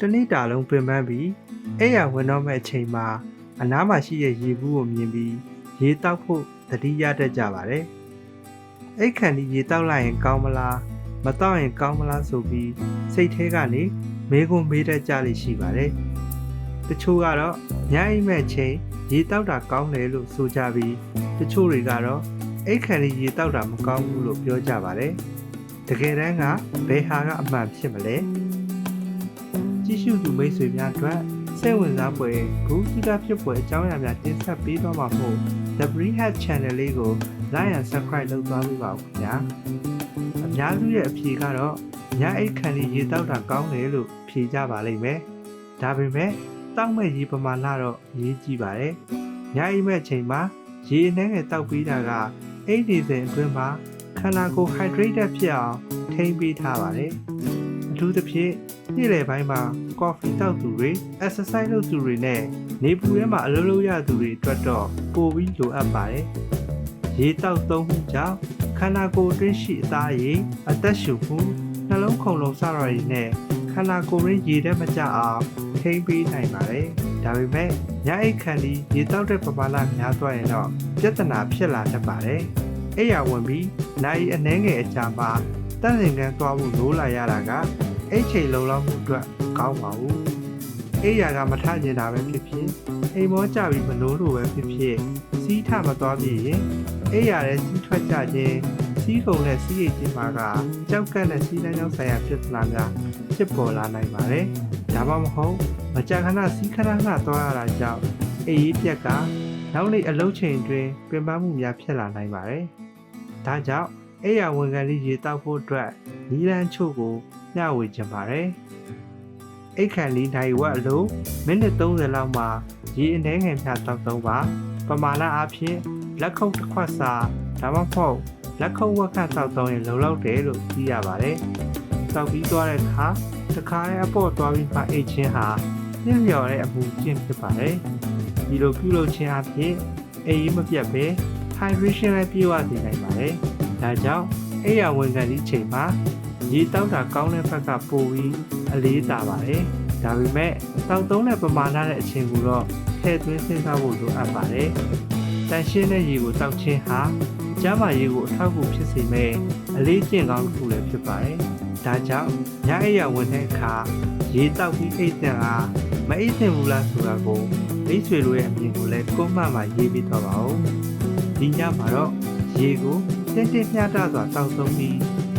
တနေ့တာလုံးပင်ပန်းပြီးအဲ့ရဝင်တော့မဲ့အချိန်မှာအနားမှာရှိတဲ့ရေဘူးကိုမြင်ပြီးရေတောက်ဖို့တတိရတတ်ကြပါတယ်။အဲ့ခန့်ဒီရေတောက်လိုက်ရင်ကောင်းမလားမတောက်ရင်ကောင်းမလားဆိုပြီးစိတ်ထဲကနေမေးခွန်းမေးတတ်ကြလိမ့်ရှိပါတယ်။တချို့ကတော့ညအိမ်မဲ့ချိန်ရေတောက်တာကောင်းတယ်လို့ဆိုကြပြီးတချို့တွေကတော့အဲ့ခန့်ဒီရေတောက်တာမကောင်းဘူးလို့ပြောကြပါတယ်။တကယ်တမ်းကဘယ်ဟာကအမှန်ဖြစ်မလဲ။ ကြည့်ရှုသူမိတ်ဆွေများအတွက်စိတ်ဝင်စားဖွယ်ဂုဏ်ကြီးတာဖြစ်ဖွယ်အကြောင်းအရာများတင်ဆက်ပေးသွားမှာမို့ The Bree Hat Channel လေးကို Like and Subscribe လုပ်သွားပေးပါဦးခင်ဗျာအများစုရဲ့အဖြေကတော့ညအိတ်ခံလေးရေတောက်တာကောင်းတယ်လို့ဖြေကြပါလိမ့်မယ်ဒါပေမဲ့တောက်မဲ့ရေပမာဏတော့ရေးကြည့်ပါတယ်ညအိတ်မဲ့ချိန်မှာရေအနှဲငယ်တောက်ပြီးတာကအိတ်ဒီစဉ်အတွင်းမှာခန္ဓာကိုယ် hydrated ဖြစ်အောင်ထိန်းပေးထားပါတယ်အ ထူးသဖြင့်နေ့လယ်ပိုင်းမှာ coffee တောက်သူတွေ exercise လုပ်သူတွေနဲ့နေပူထဲမှာအလုပ်လုပ်ရသူတွေအတွက်တော့ပိုပြီးလိုအပ်ပါတယ်။ရေတောက်သုံးမှုကြောင့်ခန္ဓာကိုယ်အတွင်းရှိအသားရည်အသက်ရှူမှုနှလုံးခုန်လုံးစတာတွေနဲ့ခန္ဓာကိုယ်ရင်းရေထဲမကျအောင်ထိန်းပေးနိုင်ပါတယ်။ဒါပေမဲ့ညအိတ်ခံဒီရေတောက်တဲ့ပမာဏများသွားရင်တော့ပြဿနာဖြစ်လာတတ်ပါတယ်။အဲ့ရဝင်ပြီးနိုင်အနှဲငယ်အကြာမှာတန့်စင်ကန်းသွားဖို့လိုလာရတာက အဲ့ချိန်လုံလောက်မှုအတွက်ကောင်းပါဘူးအိယာကမထကျင်တာပဲဖြစ်ဖြစ်အိမ်မောကြပြီးမလို့လို့ပဲဖြစ်ဖြစ်စီးထမသွားပြရင်အိယာရဲ့စီးထွက်ကြခြင်းစီးကုန်နဲ့စီးရိတ်ခြင်းမှာကကြောက်ကက်နဲ့စီးလမ်းကြောင်းဆိုင်ရာပြဿနာများဖြစ်ပေါ်လာနိုင်ပါတယ်ဒါမှမဟုတ်မကြာခဏစီးခဏခဏသွားရတာကြောင့်အိပ်ရေးပြက်ကနောက်နေ့အလုပ်ချိန်တွင်ပြင်ပမှုများဖြစ်လာနိုင်ပါတယ်ဒါကြောင့်အိယာဝန်ခံလေးရေတောက်ဖို့အတွက်နီလန်းချို့ကို မျှဝေခြင်းပါတယ်။အိတ်ခန့်လေးနိုင်ဝက်အလိုမိနစ်30လောက်မှာရေအနှဲငယ်ဖြတ်တောက်သုံးပါပမာဏအားဖြင့်လက်ခုပ်တစ်ခွက်စာဒါမှမဟုတ်လက်ခုပ်ဝက်ခတ်တောက်သုံးရင်လုံလောက်တယ်လို့သိရပါတယ်။တောက်ပြီးသွားတဲ့အခါတစ်ခါရဲ့အပေါ့သွားပြီးမှအိတ်ချင်းဟာပြင်းလျော်တဲ့အမှုကျင့်ဖြစ်ပါတယ်။ဒီလိုပြုလုပ်ခြင်းအပြင်အိမ်မပြတ်ပဲ hydration လည်းပြည့်ဝစေနိုင်ပါတယ်။ဒါကြောင့်အိယာဝန်ခံဒီချိန်မှာ ရေတောက်တာကောင်းတဲ့ဘက်ကပိုပြီးအလေးတာပါတယ်။ဒါပေမဲ့တောက်သုံးတဲ့ပမာဏနဲ့အချိန်ကိုတော့ထည့်သွင်းစဉ်းစားဖို့လိုအပ်ပါတယ်။တန်ရှင်းတဲ့ရေကိုတောက်ခြင်းဟာကျန်းမာရေးကိုအထောက်အကူဖြစ်စေမဲ့အလေးကျင့်ကောင်းတစ်ခုလည်းဖြစ်ပါတယ်။ဒါကြောင့်ညအိပ်ရဝင်တဲ့အခါရေတောက်ပြီးအိတ်တဲ့ဟာမအိတ်သင့်ဘူးလားဆိုတာကိုမိတ်ဆွေတို့ရဲ့အမြင်ကိုလည်းကွန်မန့်မှာရေးပြီးတော့ပါဦး။ဒီညမှာတော့ရေကိုတင်းတင်းမျှတစွာတောက်သုံးပြီး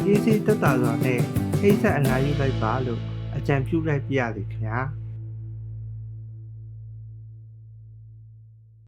အေးစေးတက်တာစွာနဲ့အိတ်ဆက်အနားယူလိုက်ပါလို့အကြံပြုလိုက်ပြရစီခင်ဗျာ။